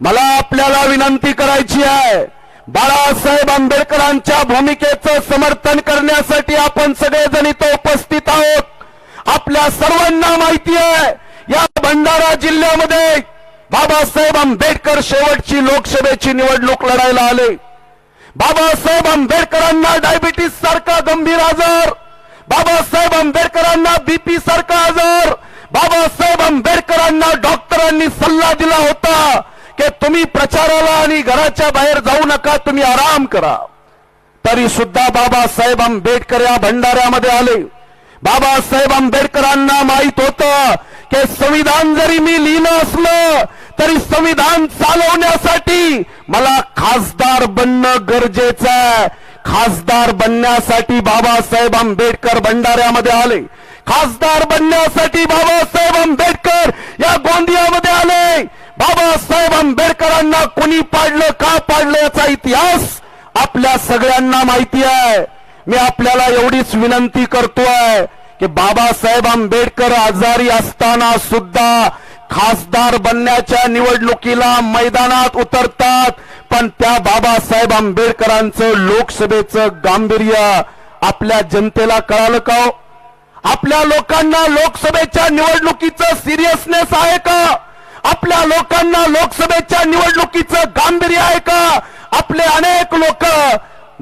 मला आपल्याला विनंती करायची आहे. बाळासाहेब आंबेडकरांच्या भूमिकेचं समर्थन करण्यासाठी आपण सगळेजण इथं उपस्थित आहोत. आपल्या सर्वांना माहिती आहे या भंडारा जिल्ह्यामध्ये बाबासाहेब आंबेडकर शेवटची लोकसभेची निवडणूक लढायला आले. बाबासाहेब आंबेडकरांना डायबिटीस सारखा गंभीर आजार. बाबासाहेब आंबेडकरांना बीपी सारखा आजार. बाबासाहेब आंबेडकरांना डॉक्टरांनी सल्ला दिला होता. की तुम्ही प्रचाराला आणि घराच्या बाहेर जाऊ नका तुम्ही आराम करा. तरी सुद्धा बाबासाहेब आंबेडकर या भंडाऱ्यामध्ये आले. बाबासाहेब आंबेडकरांना माहीत होतं की संविधान जरी मी लिहिलं असलं तरी संविधान चालवण्यासाठी मला खासदार बनणं गरजेचं आहे. खासदार बनण्यासाठी बाबासाहेब आंबेडकर भंडाऱ्यामध्ये आले. खासदार बनण्यासाठी बाबासाहेब आंबेडकर या गोंदियामध्ये आले. बाबासाहेब आंबेडकरांना कोणी पाडलं का पाडलं याचा इतिहास आपल्या सगळ्यांना माहिती आहे. मी आपल्याला एवढीच विनंती करतोय की बाबासाहेब आंबेडकर आजारी असताना सुद्धा खासदार बनण्याच्या निवडणुकीला मैदानात उतरतात. पण त्या बाबासाहेब आंबेडकरांचं लोकसभेचं गांभीर्य आपल्या जनतेला कळालं का हो? आपल्या लोकांना लोकसभेच्या निवडणुकीचं सिरियसनेस आहे का? आपल्या लोकांना लोकसभेच्या निवडणुकीचं गांभीर्य आहे का? आपले अनेक लोक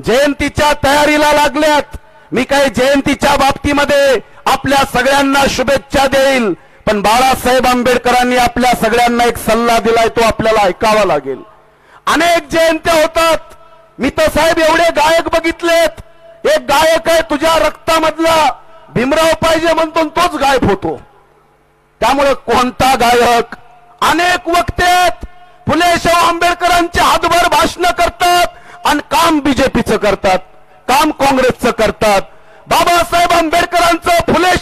जयंतीच्या तयारीला लागल्यात. मी काही जयंतीच्या बाबतीमध्ये आपल्या सगळ्यांना शुभेच्छा देईल पण बाळासाहेब आंबेडकरांनी आपल्या सगळ्यांना एक सल्ला दिलाय तो आपल्याला ऐकावा लागेल. अनेक जयंत्या होतात. मी तर साहेब एवढे गायक बघितलेत. एक गायक आहे तुझ्या रक्तामधला भीमराव पाहिजे म्हणतो तोच गायब होतो. त्यामुळे कोणता गायक अनेक वक्ते आहेत. फुले आंबेडकरांचे हातभर भाषण करतात आणि काम बीजेपीचं करतात काम काँग्रेसचं करतात. बाबासाहेब आंबेडकरांचं फुले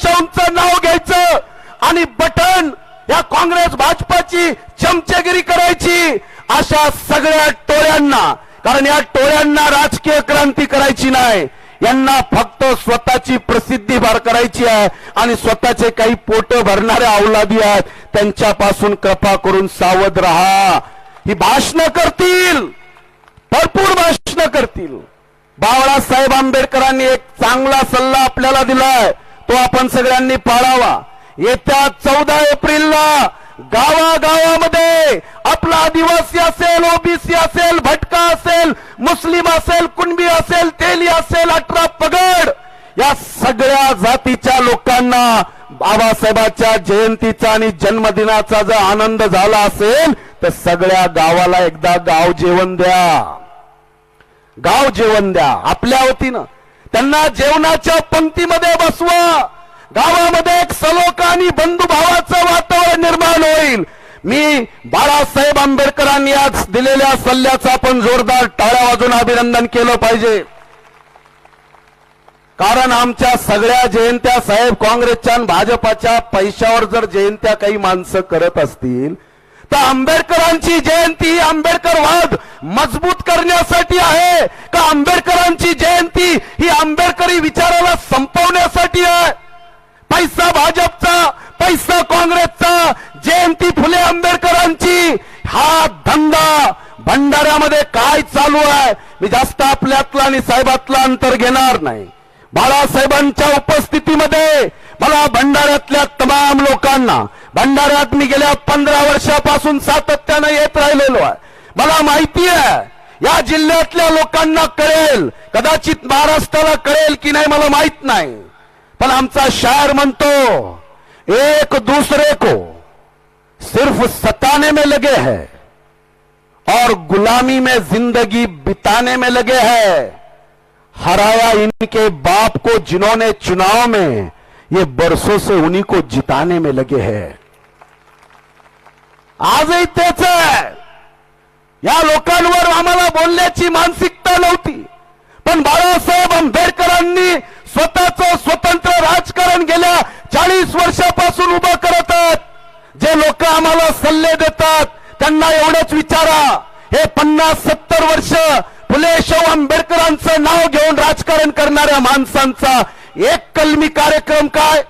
नाव घ्यायचं आणि बटन या काँग्रेस भाजपाची चमचेगिरी करायची अशा सगळ्या टोळ्यांना. कारण या टोळ्यांना राजकीय क्रांती करायची नाही. यांना फक्त स्वतःची प्रसिद्धी भर करायची आहे आणि स्वतःचे काही पोट भरणारे अवलादी आहेत. त्यांच्यापासून कृपा करून सावध राहा. ही भाषण करतील. भरपूर भाषण करतील. बाळासाहेब आंबेडकरांनी एक चांगला सल्ला आपल्याला दिलाय. तो आपण सगळ्यांनी पाळावा. येत्या चौदा एप्रिलला गावागावामध्ये आपला आदिवासी असेल ओबीसी असेल भटका असेल मुस्लिम असेल कुणबी असेल तेली असेल अठरा पगड या सगळ्या जातीच्या लोकांना बाबासाहेबाच्या जयंतीचा आणि जन्मदिनाचा जर आनंद झाला असेल तर सगळ्या गावाला एकदा गाव जेवण द्या. गाव जेवण द्या आपल्या वतीनं. त्यांना जेवणाच्या पंक्तीमध्ये बसवा. गावामध्ये एक सलोखा आणि बंधुभावाचं वातावरण निर्माण होईल. मी बाळासाहेब आंबेडकरांनी आज दिलेल्या सल्ल्याचं आपण जोरदार टाळ्या वाजून अभिनंदन केलं पाहिजे. कारण आमच्या सगळ्या जयंत्या साहेब काँग्रेसच्या भाजपाच्या पैशावर जर जयंत्या काही माणसं करत असतील तर आंबेडकरांची जयंती आंबेडकरवाद मजबूत करण्यासाठी आहे. का आंबेडकरांची जयंती ही आंबेडकरी विचाराला संपवण्यासाठी आहे? पैसा भाजप पैसा काँग्रेसचा जयंती फुले आंबेडकरांची हा धंदा भंडाऱ्यामध्ये काय चालू आहे मी जास्त आपल्यातलं आणि साहेबातलं अंतर घेणार नाही. बाळासाहेबांच्या उपस्थितीमध्ये मला भंडाऱ्यातल्या तमाम लोकांना भंडाऱ्यात मी गेल्या पंधरा वर्षापासून सातत्यानं येत राहिलेलो आहे. मला माहिती आहे या जिल्ह्यातल्या लोकांना कळेल कदाचित महाराष्ट्राला कळेल की नाही मला माहीत नाही. पण आमचा शायर म्हणतो एक दुसरे को सिर्फ सताने में लगे है. और गुलामी में ज़िंदगी बिताने में लगे हैं। हराया इनके बाप को जिन्होंने चुनाव में, ये बरसों से उन्हीं को जिताने में लगे हैं। आजही तेच आहे या लोकांवर आम्हाला बोलण्याची मानसिकता नव्हती पण बाळासाहेब आंबेडकरांनी स्वतःच स्वतंत्र राजकारण गेल्या चाळीस वर्षापासून उभं करत जे लोक आम्हाला सल्ले देतात, त्यांना पन्नास सत्तर वर्ष फुले शाहू आंबेडकरांचं नाव घेऊन राजकारण करणाऱ्या माणसांचा एक कलमी कार्यक्रम काय?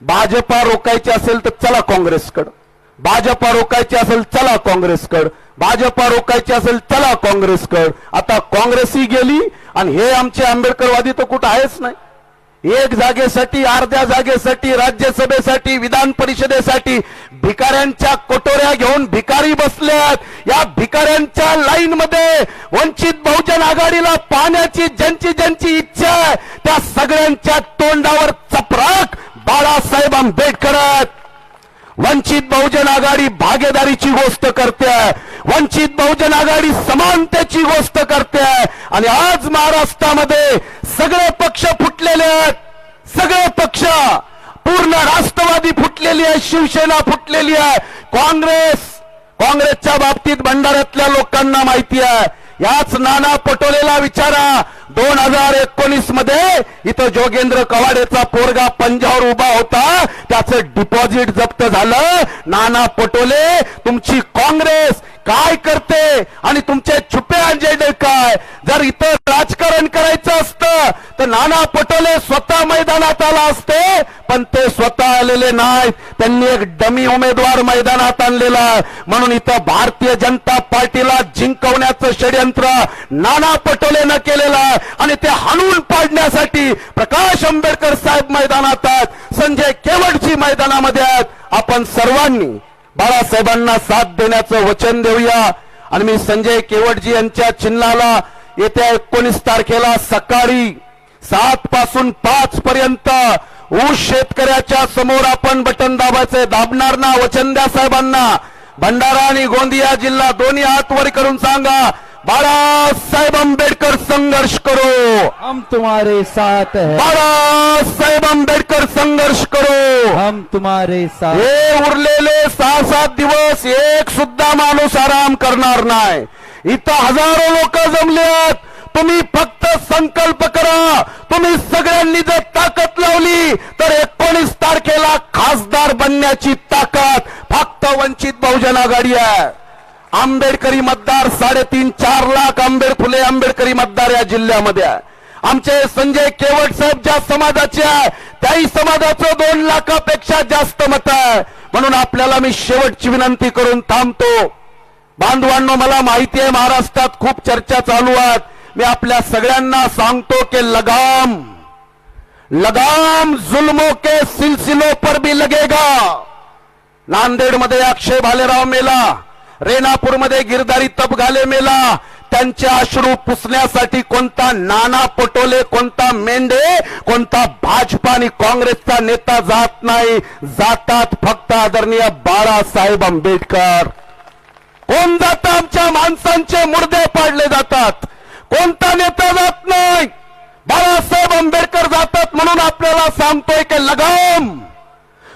भाजपा रोखायची असेल तर चला काँग्रेसकडं. भाजपा रोखायची असेल चला काँग्रेसकड. भाजपा रोखायची असेल चला काँग्रेसकड. आता काँग्रेसही गेली आणि हे आमचे आंबेडकरवादी तर कुठं आहेच नाही. एक जागेसाठी अर्ध्या जागेसाठी राज्यसभेसाठी विधान परिषदेसाठी भिकाऱ्यांच्या कोटोऱ्या घेऊन भिकारी बसल्यात या भिकाऱ्यांच्या लाईन मध्ये वंचित बहुजन आघाडीला पाहण्याची ज्यांची ज्यांची इच्छा आहे त्या सगळ्यांच्या तोंडावर चपराक बाळासाहेब आंबेडकर वंचित बहुजन आघाडी भागीदारीची गोष्ट करते. आहे वंचित बहुजन आघाडी समानतेची गोष्ट करते. आहे आणि आज महाराष्ट्रामध्ये सगळे पक्ष फुटलेले आहेत. सगळे पक्ष. पूर्ण राष्ट्रवादी फुटलेली आहे शिवसेना फुटलेली आहे. काँग्रेस काँग्रेसच्या बाबतीत भंडाऱ्यातल्या लोकांना माहिती आहे. याच नाना पटोलेला विचारा. दोन हजार एकोणीसमध्ये इथं जोगेंद्र कवाडेचा पोरगा पंजावर उभा होता. त्याचं डिपॉझिट जप्त झालं. नाना पटोले तुमची काँग्रेस काय करते? आणि तुमचे छुपे अजेंडे काय जर इथं राजकारण नाना पटोले स्वतः मैदानात आला असते पण ते स्वतः आलेले नाहीत. त्यांनी एक डमी उमेदवार मैदानात आणलेला म्हणून इथं भारतीय जनता पार्टीला जिंकवण्याचं षडयंत्र नाना पटोलेनं केलेलं आणि ते हाणून पाडण्यासाठी प्रकाश आंबेडकर साहेब मैदानात आहेत. संजय केवटजी मैदानामध्ये आहेत. आपण सर्वांनी बाळासाहेबांना साथ देण्याचं वचन देऊया. आणि मी संजय केवटजी यांच्या चिन्हाला येत्या एकोणीस तारखेला सकाळी सात पासून पाच पर्यंत ऊस शेतकऱ्याच्या समोर आपण बटन दाबायचे दाबणार ना वचन द्या साहेबांना? भंडारा आणि गोंदिया जिल्हा दोन्ही हात वर करून सांगा बाळासाहेब आंबेडकर संघर्ष करो. हम तुम्हारे साथ हैं. बाळासाहेब आंबेडकर संघर्ष करो. हम तुम्हारे साथ हे उरलेले सहा सात दिवस एक सुद्धा माणूस आराम करणार नाही. इथं हजारो लोक जमलेत. तुम्ही फक्त संकल्प करा. तुम्ही सगळ्यांनी जर ताकद लावली तर एकोणीस तारखेला खासदार बनण्याची ताकद फक्त वंचित बहुजन आघाडी आहे. आंबेडकरी मतदार साडेतीन चार लाख आंबेड फुले आंबेडकरी मतदार या जिल्ह्यामध्ये आहे. आमचे संजय केवट साहेब ज्या समाजाचे आहे त्याही समाजाचं दोन लाखापेक्षा जास्त मत आहे. म्हणून आपल्याला मी शेवटची विनंती करून थांबतो. बांधवांनो मला माहिती आहे महाराष्ट्रात खूप चर्चा चालू आहेत. मी आपल्या सगळ्यांना सांगतो की लगाम लगाम जुल्मों के सिलसिलों पर भी लगेगा. नांदेडमध्ये अक्षय भालेराव मेला रेणापूरमध्ये गिरधारी तपघाले मेला त्यांचे अश्रू पुसण्यासाठी कोणता नाना पटोले कोणता मेंढे कोणता भाजपा आणि काँग्रेसचा नेता जात नाही. जातात फक्त आदरणीय बाळासाहेब आंबेडकर. कोण जात? आमच्या माणसांचे मुर्दे पाडले जातात. कोणता नेता जात नाही? बाळासाहेब आंबेडकर जातात म्हणून आपल्याला सांगतोय की लगाम.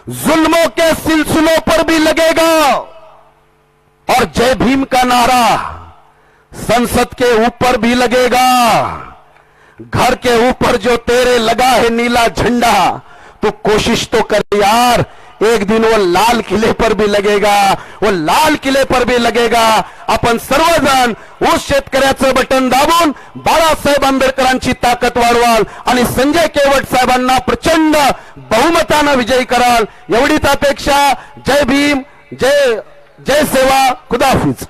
जुल्मों के सिलसिलों पर भी लगेगा. और जय भीम का नारा संसद के ऊपर भी लगेगा. घर के ऊपर जो तेरे लगा है नीला झंडा तो कोशिश तो कर यार एक दिन वो लाल किले पर भी लगेगा वो लाल किले पर भी लगेगा। आपण सर्वजण ऊस शेतकऱ्याचं बटन दाबून बाळासाहेब आंबेडकरांची ताकद वाढवाल आणि संजय केवट साहेबांना प्रचंड बहुमतानं विजयी कराल. एवढीच अपेक्षा. जय भीम. जय जय सेवा. खुदाफिज